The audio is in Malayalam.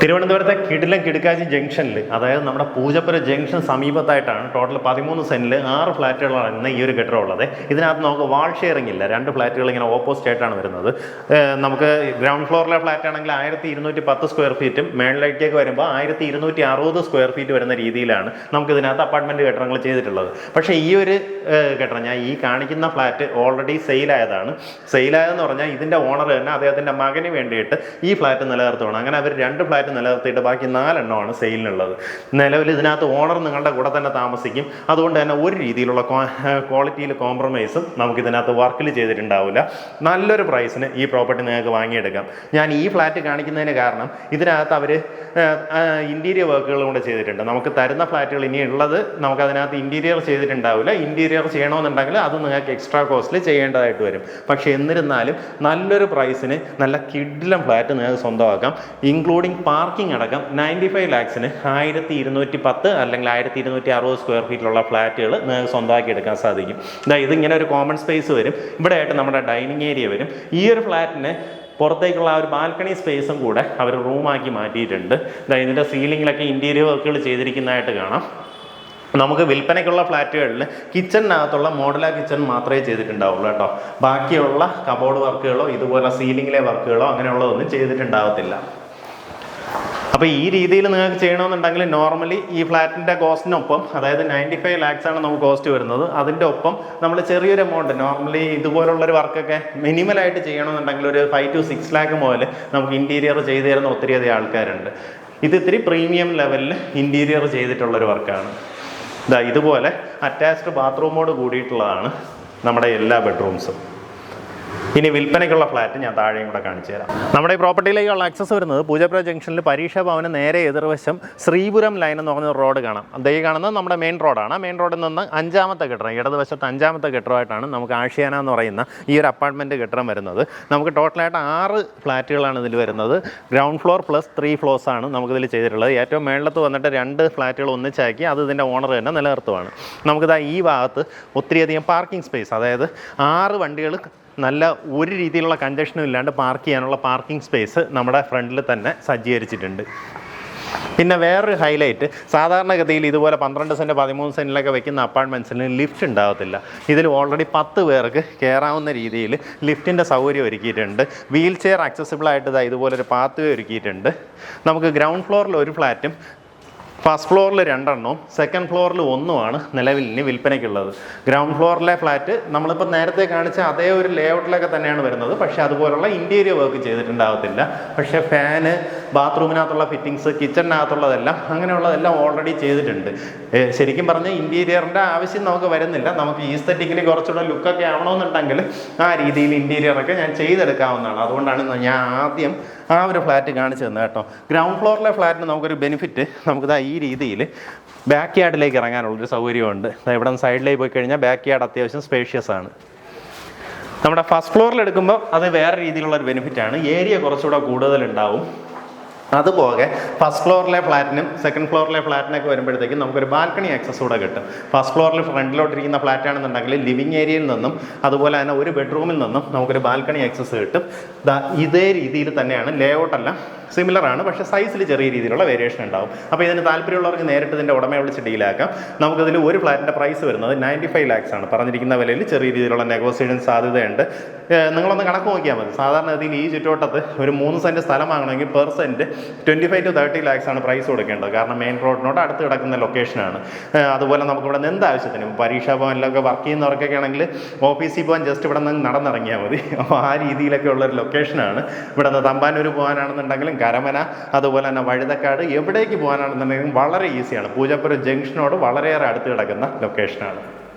തിരുവനന്തപുരത്തെ കിടിലം കിടുക്കാച്ചി ജംഗ്ഷനിൽ അതായത് നമ്മുടെ പൂജപ്പുര ജംഗ്ഷൻ സമീപത്തായിട്ടാണ് ടോട്ടൽ പതിമൂന്ന് സെന്റിൽ ആറ് ഫ്ലാറ്റുകളാണ് ഈ ഒരു കെട്ടിടം ഉള്ളത് ഇതിനകത്ത് നമുക്ക് വാൾ ഷെയറിംഗ് ഇല്ല. രണ്ട് ഫ്ലാറ്റുകൾ ഇങ്ങനെ ഓപ്പോസിറ്റ് ആയിട്ടാണ് വരുന്നത്. നമുക്ക് ഗ്രൗണ്ട് ഫ്ലോറിലെ ഫ്ലാറ്റ് ആണെങ്കിൽ ആയിരത്തി ഇരുന്നൂറ്റി പത്ത് സ്ക്വയർ ഫീറ്റും മേളിലേക്കൊക്കെ വരുമ്പോൾ ആയിരത്തി ഇരുന്നൂറ്റി അറുപത് സ്ക്വയർ ഫീറ്റ് വരുന്ന രീതിയിലാണ് നമുക്ക് ഇതിനകത്ത് അപ്പാർട്ട്മെന്റ് കെട്ടിടങ്ങൾ ചെയ്തിട്ടുള്ളത്. പക്ഷേ ഈ ഒരു കെട്ടിടം ഞാൻ ഈ കാണിക്കുന്ന ഫ്ലാറ്റ് ഓൾറെഡി സെയിലായതാണ് സെയിലായതെന്ന് പറഞ്ഞാൽ ഇതിന്റെ ഓണർ തന്നെ അദ്ദേഹത്തിന്റെ മകന് വേണ്ടിയിട്ട് ഈ ഫ്ലാറ്റ് നിലനിർത്തുകയാണ് അങ്ങനെ അവർ രണ്ട് ഫ്ലാറ്റ് നിലനിർത്തിയിട്ട് ബാക്കി നാലെണ്ണമാണ് സെയിലിനുള്ളത്. നിലവിൽ ഇതിനകത്ത് ഓണർ നിങ്ങളുടെ കൂടെ തന്നെ താമസിക്കും. അതുകൊണ്ട് തന്നെ ഒരു രീതിയിലുള്ള ക്വാളിറ്റിയിൽ കോംപ്രമൈസും നമുക്ക് ഇതിനകത്ത് വർക്കിൽ ചെയ്തിട്ടുണ്ടാവില്ല. നല്ലൊരു പ്രൈസിന് ഈ പ്രോപ്പർട്ടി നിങ്ങൾക്ക് വാങ്ങിയെടുക്കാം. ഞാൻ ഈ ഫ്ലാറ്റ് കാണിക്കുന്നതിന് കാരണം ഇതിനകത്ത് അവർ ഇന്റീരിയർ വർക്കുകൾ കൂടെ ചെയ്തിട്ടുണ്ട്. നമുക്ക് തരുന്ന ഫ്ലാറ്റുകൾ ഇനി ഉള്ളത് നമുക്ക് അതിനകത്ത് ഇന്റീരിയർ ചെയ്തിട്ടുണ്ടാവില്ല. ഇന്റീരിയർ ചെയ്യണമെന്നുണ്ടെങ്കിൽ അത് നിങ്ങൾക്ക് എക്സ്ട്രാ കോസ്റ്റിൽ ചെയ്യേണ്ടതായിട്ട് വരും. പക്ഷേ എന്നിരുന്നാലും നല്ലൊരു പ്രൈസിന് നല്ല കിഡിലം ഫ്ലാറ്റ് നിങ്ങൾക്ക് സ്വന്തമാക്കാം. ഇൻക്ലൂഡിങ് പാർക്കിംഗ് അടക്കം നയന്റി ഫൈവ് ലാക്സിന് ആയിരത്തി ഇരുന്നൂറ്റി പത്ത് അല്ലെങ്കിൽ ആയിരത്തി ഇരുന്നൂറ്റി അറുപത് സ്ക്വയർ ഫീറ്റിലുള്ള ഫ്ലാറ്റുകൾ നിങ്ങൾക്ക് സ്വന്തമാക്കി എടുക്കാൻ സാധിക്കും ഇതാ ഇതിങ്ങനെ ഒരു കോമൺ സ്പേസ് വരും. ഇവിടെ ആയിട്ട് നമ്മുടെ ഡൈനിങ് ഏരിയ വരും. ഈ ഒരു ഫ്ലാറ്റിന് പുറത്തേക്കുള്ള ആ ഒരു ബാൽക്കണി സ്പേസും കൂടെ അവർ റൂമാക്കി മാറ്റിയിട്ടുണ്ട്. ഇതാ ഇതിന്റെ സീലിങ്ങിലൊക്കെ ഇന്റീരിയർ വർക്കുകൾ ചെയ്തിരിക്കുന്നതായിട്ട് കാണാം. നമുക്ക് വിൽപ്പനയ്ക്കുള്ള ഫ്ലാറ്റുകളിൽ കിച്ചണിനകത്തുള്ള മോഡലാ കിച്ചൺ മാത്രമേ ചെയ്തിട്ടുണ്ടാവുള്ളൂ കേട്ടോ. ബാക്കിയുള്ള കബോർഡ് വർക്കുകളോ ഇതുപോലെ സീലിങ്ങിലെ വർക്കുകളോ അങ്ങനെയുള്ളതൊന്നും ചെയ്തിട്ടുണ്ടാവത്തില്ല. അപ്പോൾ ഈ രീതിയിൽ നിങ്ങൾക്ക് ചെയ്യണമെന്നുണ്ടെങ്കിൽ നോർമലി ഈ ഫ്ലാറ്റിന്റെ കോസ്റ്റിനൊപ്പം അതായത് നയന്റി ഫൈവ് ലാക്സ് ആണ് നമുക്ക് കോസ്റ്റ് വരുന്നത്. അതിന്റെ ഒപ്പം നമ്മൾ ചെറിയൊരു എമൗണ്ട് നോർമലി ഇതുപോലുള്ളൊരു വർക്കൊക്കെ മിനിമലായിട്ട് ചെയ്യണമെന്നുണ്ടെങ്കിൽ ഒരു ഫൈവ് ടു സിക്സ് ലാക്ക് മുതൽ നമുക്ക് ഇന്റീരിയർ ചെയ്തു തരുന്ന ഒത്തിരിയധികം ആൾക്കാരുണ്ട്. ഇത് ഇത്തിരി പ്രീമിയം ലെവലിൽ ഇന്റീരിയർ ചെയ്തിട്ടുള്ളൊരു വർക്കാണ് ഇതാ ഇതുപോലെ അറ്റാച്ച്ഡ് ബാത്റൂമോട് കൂടിയിട്ടുള്ളതാണ് നമ്മുടെ എല്ലാ ബെഡ്റൂംസും ഇനി വിൽപ്പനയ്ക്കുള്ള ഫ്ലാറ്റ് ഞാൻ താഴെയും കൂടെ കാണിച്ചു തരാം. നമ്മുടെ ഈ പ്രോപ്പർട്ടിയിലേക്കുള്ള ആക്സസ് വരുന്നത് പൂജപ്പുര ജംഗ്ഷനിൽ പരീക്ഷാ ഭവന് നേരെ എതിർവശം ശ്രീപുരം ലൈൻ എന്ന് പറഞ്ഞ റോഡ് കാണാം. അതേ കാണുന്നത് നമ്മുടെ മെയിൻ റോഡാണ് മെയിൻ റോഡിൽ നിന്ന് അഞ്ചാമത്തെ കെട്ടിടം ഇടതുവശത്ത് അഞ്ചാമത്തെ കെട്ടിടമായിട്ടാണ് നമുക്ക് ആഷിയാന എന്ന് പറയുന്ന ഈ ഒരു അപ്പാർട്ട്മെന്റ് കെട്ടിടം വരുന്നത്. നമുക്ക് ടോട്ടലായിട്ട് ആറ് ഫ്ലാറ്റുകളാണ് ഇതിൽ വരുന്നത്. Ground floor plus three floors ആണ് നമുക്കിതിൽ ചെയ്തിട്ടുള്ളത്. ഏറ്റവും മേളത്ത് വന്നിട്ട് രണ്ട് ഫ്ലാറ്റുകൾ ഒന്നിച്ചാക്കി അത് ഇതിന്റെ ഓണർ തന്നെ നിലനിർത്തുവാണ്. നമുക്കിതാ ഈ ഭാഗത്ത് ഒത്തിരിയധികം പാർക്കിംഗ് സ്പേസ് അതായത് ആറ് വണ്ടികൾ നല്ല ഒരു രീതിയിലുള്ള കഞ്ചക്ഷനും ഇല്ലാണ്ട് പാർക്ക് ചെയ്യാനുള്ള പാർക്കിംഗ് സ്പേസ് നമ്മുടെ ഫ്രണ്ടിൽ തന്നെ സജ്ജീകരിച്ചിട്ടുണ്ട്. പിന്നെ വേറൊരു ഹൈലൈറ്റ് സാധാരണഗതിയിൽ ഇതുപോലെ പന്ത്രണ്ട് സെന്റ് പതിമൂന്ന് സെന്റിലൊക്കെ വെക്കുന്ന അപ്പാർട്ട്മെന്റ്സിന് ലിഫ്റ്റ് ഉണ്ടാകത്തില്ല ഇതിൽ ഓൾറെഡി പത്ത് പേർക്ക് കയറാവുന്ന രീതിയിൽ ലിഫ്റ്റിന്റെ സൗകര്യം ഒരുക്കിയിട്ടുണ്ട്. വീൽ ചെയർ ആക്സസിബിൾ ആയിട്ട് ഇതാ ഇതുപോലൊരു പാത്ത് ഒരുക്കിയിട്ടുണ്ട്. നമുക്ക് ഗ്രൗണ്ട് ഫ്ലോറിൽ ഒരു ഫ്ലാറ്റും ഫസ്റ്റ് ഫ്ലോറിൽ രണ്ടെണ്ണവും സെക്കൻഡ് ഫ്ലോറിൽ ഒന്നുമാണ് നിലവിൽ ഇനി വിൽപ്പനയ്ക്കുള്ളത്. ഗ്രൗണ്ട് ഫ്ലോറിലെ ഫ്ലാറ്റ് നമ്മളിപ്പോൾ നേരത്തെ കാണിച്ച അതേ ഒരു ലേഔട്ടിലൊക്കെ തന്നെയാണ് വരുന്നത്. പക്ഷേ അതുപോലുള്ള ഇന്റീരിയർ വർക്ക് ചെയ്തിട്ടുണ്ടാവത്തില്ല. പക്ഷേ ഫാന് ബാത്റൂമിനകത്തുള്ള ഫിറ്റിങ്സ് കിച്ചണിനകത്തുള്ളതെല്ലാം അങ്ങനെയുള്ളതെല്ലാം ഓൾറെഡി ചെയ്തിട്ടുണ്ട്. ശരിക്കും പറഞ്ഞാൽ ഇന്റീരിയറിന്റെ ആവശ്യം നമുക്ക് വരുന്നില്ല. നമുക്ക് ഈസ്തറ്റിക്കലി കുറച്ചുകൂടെ ലുക്കൊക്കെ ആവണമെന്നുണ്ടെങ്കിൽ ആ രീതിയിൽ ഇന്റീരിയറൊക്കെ ഞാൻ ചെയ്തെടുക്കാവുന്നതാണ്. അതുകൊണ്ടാണ് ഞാൻ ആദ്യം ആ ഒരു ഫ്ലാറ്റ് കാണിച്ചു തന്നെ കേട്ടോ. ഗ്രൗണ്ട് ഫ്ലോറിലെ ഫ്ലാറ്റിന് നമുക്കൊരു ബെനിഫിറ്റ് നമുക്കിതാ ഈ രീതിയിൽ ബാക്ക് യാർഡിലേക്ക് ഇറങ്ങാനുള്ളൊരു സൗകര്യമുണ്ട്. ഇവിടെ സൈഡിലേക്ക് പോയി കഴിഞ്ഞാൽ ബാക്ക് യാർഡ് അത്യാവശ്യം സ്പേഷ്യസ് ആണ്. നമ്മുടെ ഫസ്റ്റ് ഫ്ലോറിൽ എടുക്കുമ്പോൾ അത് വേറെ രീതിയിലുള്ള ഒരു ബെനിഫിറ്റ് ആണ്. ഏരിയ കുറച്ചുകൂടെ കൂടുതലുണ്ടാവും. അതുപോലെ ഫസ്റ്റ് ഫ്ലോറിലെ ഫ്ലാറ്റിനും സെക്കൻഡ് ഫ്ലോറിലെ ഫ്ലാറ്റിനൊക്കെ വരുമ്പോഴത്തേക്കും നമുക്കൊരു ബാൽക്കണി ആക്സസ് കൂടെ കിട്ടും. ഫസ്റ്റ് ഫ്ലോറിൽ ഫ്രണ്ടിലോട്ടിരിക്കുന്ന ഫ്ലാറ്റ് ആണെന്നുണ്ടെങ്കിൽ ലിവിങ് ഏരിയയിൽ നിന്നും അതുപോലെ തന്നെ ഒരു ബെഡ്റൂമിൽ നിന്നും നമുക്കൊരു ബാൽക്കണി ആക്സസ് കിട്ടും. ഇതേ രീതിയിൽ തന്നെയാണ് ലേഔട്ടെല്ലാം സിമിലർ ആണ്. പക്ഷേ സൈസിൽ ചെറിയ രീതിയിലുള്ള വേരിയേഷൻ ഉണ്ടാവും. അപ്പോൾ ഇതിന് താല്പര്യമുള്ളവർക്ക് നേരിട്ട് ഇതിന്റെ ഉടമയെ വിളിച്ച് ഡീലാക്കാം നമുക്കതിൽ ഒരു ഫ്ലാറ്റിന്റെ പ്രൈസ് വരുന്നത് നയന്റി ഫൈവ് ലാക്സ് ആണ്. പറഞ്ഞിരിക്കുന്ന വിലയിൽ ചെറിയ രീതിയിലുള്ള നെഗോസിയേഷൻ സാധ്യതയുണ്ട്. നിങ്ങളൊന്ന് കണക്ക് നോക്കിയാൽ മതി. സാധാരണ ഗതിയിൽ ഈ ചുറ്റുവട്ടത്ത് ഒരു മൂന്ന് സെന്റ് സ്ഥലം വാങ്ങണമെങ്കിൽ per cent twenty five to thirty lakhs ആണ് പ്രൈസ് കൊടുക്കേണ്ടത്. കാരണം മെയിൻ റോഡിനോട് അടുത്ത് കിടക്കുന്ന ലൊക്കേഷനാണ് അതുപോലെ നമുക്ക് ഇവിടെ നിന്ന് എന്ത് ആവശ്യത്തിന് പരീക്ഷാ ഭവനിലൊക്കെ വർക്ക് ചെയ്യുന്നവർക്കൊക്കെ ആണെങ്കിൽ ഓഫീസിൽ പോകാൻ ജസ്റ്റ് ഇവിടെ നിന്ന് നടന്നിറങ്ങിയാൽ മതി. അപ്പോൾ ആ രീതിയിലൊക്കെ ഉള്ളൊരു ലൊക്കേഷനാണ് ഇവിടെ നിന്ന് തമ്പാനൂർ പോകാനാണെന്നുണ്ടെങ്കിലും കരമന അതുപോലെ തന്നെ വഴുതക്കാട് എവിടേക്ക് പോകാനാണെന്നുണ്ടെങ്കിലും വളരെ ഈസിയാണ് പൂജപ്പുരം ജംഗ്ഷനോട് വളരെയേറെ അടുത്ത് കിടക്കുന്ന ലൊക്കേഷനാണ്